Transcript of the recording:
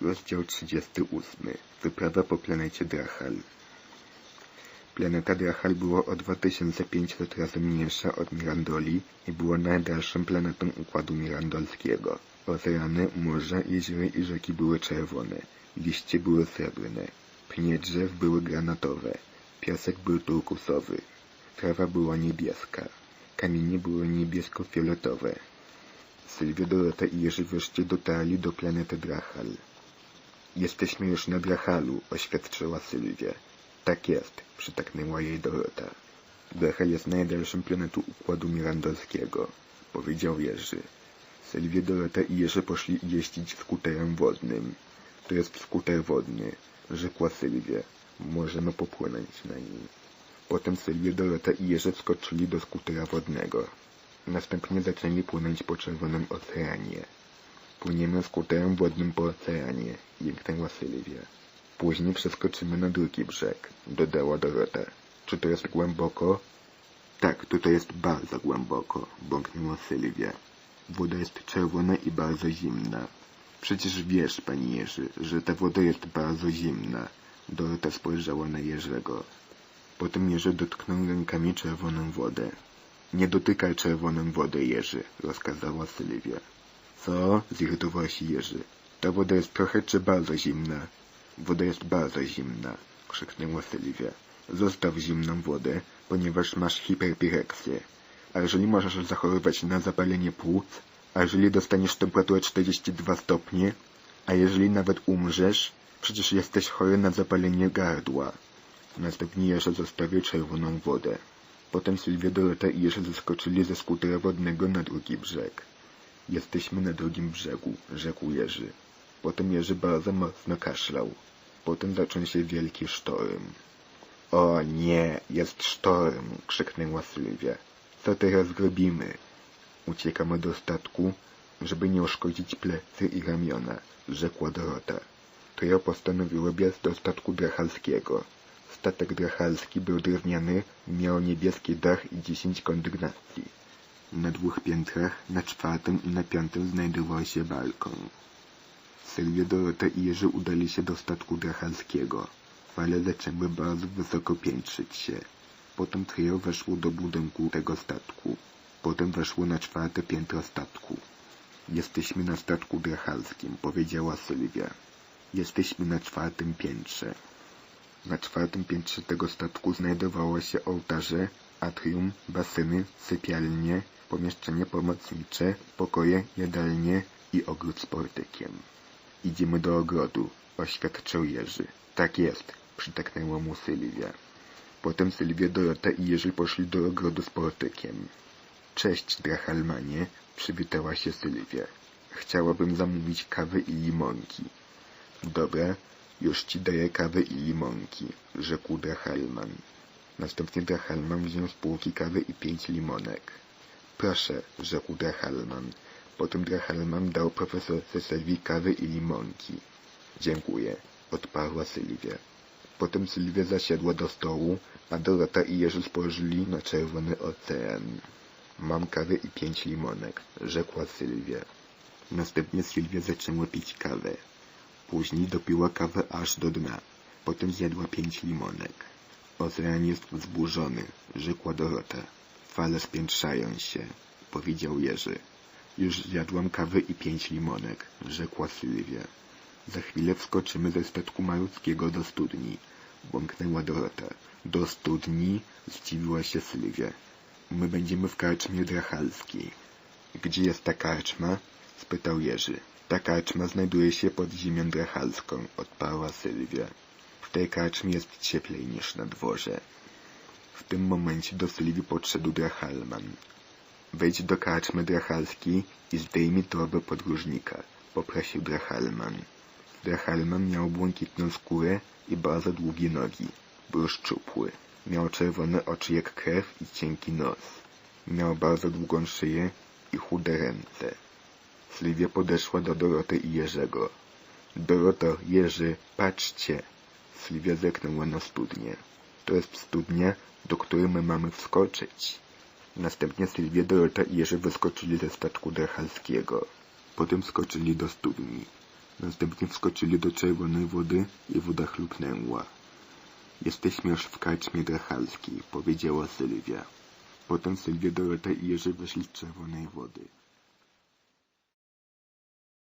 Rozdział 38. Wyprawa po planecie Drachal. Planeta Drachal była o 2500 razy mniejsza od Mirandoli i była najdalszą planetą Układu Mirandolskiego. Oceany, morza, jeziora i rzeki były czerwone, liście były srebrne, pnie drzew były granatowe, piasek był turkusowy, trawa była niebieska, kamienie były niebiesko-fioletowe. Sylwia, Dorota i Jerzy wreszcie dotarli do planety Drachal. Jesteśmy już na Drachalu, oświadczyła Sylwia. Tak jest, przytaknęła jej Dorota. Drachal jest najdalszą planetą Układu Mirandolskiego, powiedział Jerzy. Sylwia, Dorota i Jerzy poszli jeździć skuterem wodnym. To jest skuter wodny, rzekła Sylwia. Możemy popłynąć na nim. Potem Sylwia, Dorota i Jerzy wskoczyli do skutera wodnego. Następnie zaczęli płynąć po czerwonym oceanie. Płyniemy skuterem wodnym po oceanie, jęknęła Sylwia. Później przeskoczymy na drugi brzeg, dodała Dorota. Czy to jest głęboko? Tak, tutaj jest bardzo głęboko, bąknęła Sylwia. Woda jest czerwona i bardzo zimna. Przecież wiesz, pani Jerzy, że ta woda jest bardzo zimna. Dorota spojrzała na Jerzego. Potem Jerzy dotknął rękami czerwoną wodę. Nie dotykaj czerwoną wody, Jerzy, rozkazała Sylwia. Co? zirytował się Jerzy. Ta woda jest trochę czy bardzo zimna? Woda jest bardzo zimna, krzyknęła Sylwia. Zostaw zimną wodę, ponieważ masz hiperpireksję. A jeżeli możesz zachorować na zapalenie płuc, a jeżeli dostaniesz temperaturę 42 stopnie, a jeżeli nawet umrzesz, przecież jesteś chory na zapalenie gardła. Następnie Jerzy zostawił czerwoną wodę. Potem Sylwia, Dorota i Jerzy zeskoczyli ze skutera wodnego na drugi brzeg. Jesteśmy na drugim brzegu, rzekł Jerzy. Potem Jerzy bardzo mocno kaszlał. Potem zaczął się wielki sztorm. O nie, jest sztorm, krzyknęła Sylwia. Co teraz zrobimy? Uciekamy do statku, żeby nie uszkodzić plecy i ramiona, rzekła Dorota. To ja postanowiła biec do statku drachalskiego. Statek drachalski był drewniany, miał niebieski dach i dziesięć kondygnacji. Na dwóch piętrach, na czwartym i na piątym znajdował się balkon. Sylwia, Dorota i Jerzy udali się do statku drachalskiego. Fale zaczęły bardzo wysoko piętrzyć się. Potem trio weszło do budynku tego statku. Potem weszło na czwarte piętro statku. Jesteśmy na statku drachalskim, powiedziała Sylwia. Jesteśmy na czwartym piętrze. Na czwartym piętrze tego statku znajdowało się ołtarze, atrium, baseny, sypialnie, pomieszczenie pomocnicze, pokoje, jadalnie i ogród z portykiem. Idziemy do ogrodu, oświadczył Jerzy. Tak jest, przytaknęła mu Sylwia. Potem Sylwia, Dorota i Jerzy poszli do ogrodu z portykiem. Cześć, Drachalmanie, przywitała się Sylwia. Chciałabym zamówić kawę i limonki. Dobra, już ci daję kawę i limonki, rzekł Drachalman. Następnie Drachalman wziął z półki kawę i pięć limonek. Proszę, rzekł Drachalman. Potem Drachalman dał profesorce Sylwii kawę i limonki. Dziękuję, odparła Sylwia. Potem Sylwia zasiadła do stołu, a Dorota i Jerzy spojrzeli na czerwony ocean. Mam kawę i pięć limonek, rzekła Sylwia. Następnie Sylwia zaczęła pić kawę. Później dopiła kawę aż do dna. Potem zjadła pięć limonek. Ocean jest wzburzony, rzekła Dorota. Fale spiętrzają się, powiedział Jerzy. Już zjadłam kawę i pięć limonek, rzekła Sylwia. Za chwilę wskoczymy ze statku malutkiego do studni, bąknęła Dorota. Do studni? Zdziwiła się Sylwia. My będziemy w karczmie drachalskiej. Gdzie jest ta karczma? spytał Jerzy. Ta karczma znajduje się pod ziemią drachalską, odparła Sylwia. W tej karczmie jest cieplej niż na dworze. W tym momencie do Sylwii podszedł drachalman. Wejdź do karczmy drachalskiej i zdejmij torbę podróżnika, poprosił drachalman. Drachalman miał błękitną skórę i bardzo długie nogi. Był szczupły. Miał czerwone oczy jak krew i cienki nos. Miał bardzo długą szyję i chude ręce. Sylwia podeszła do Doroty i Jerzego. Doroto, Jerzy, patrzcie! Sylwia zerknęła na studnię. To jest studnia, do której my mamy wskoczyć. Następnie Sylwia, Dorota i Jerzy wyskoczyli ze statku drachalskiego. Potem skoczyli do studni. Następnie wskoczyli do czerwonej wody i woda chlupnęła. Jesteśmy już w karczmie drachalskiej, powiedziała Sylwia. Potem Sylwia, Dorota i Jerzy wyszli z czerwonej wody.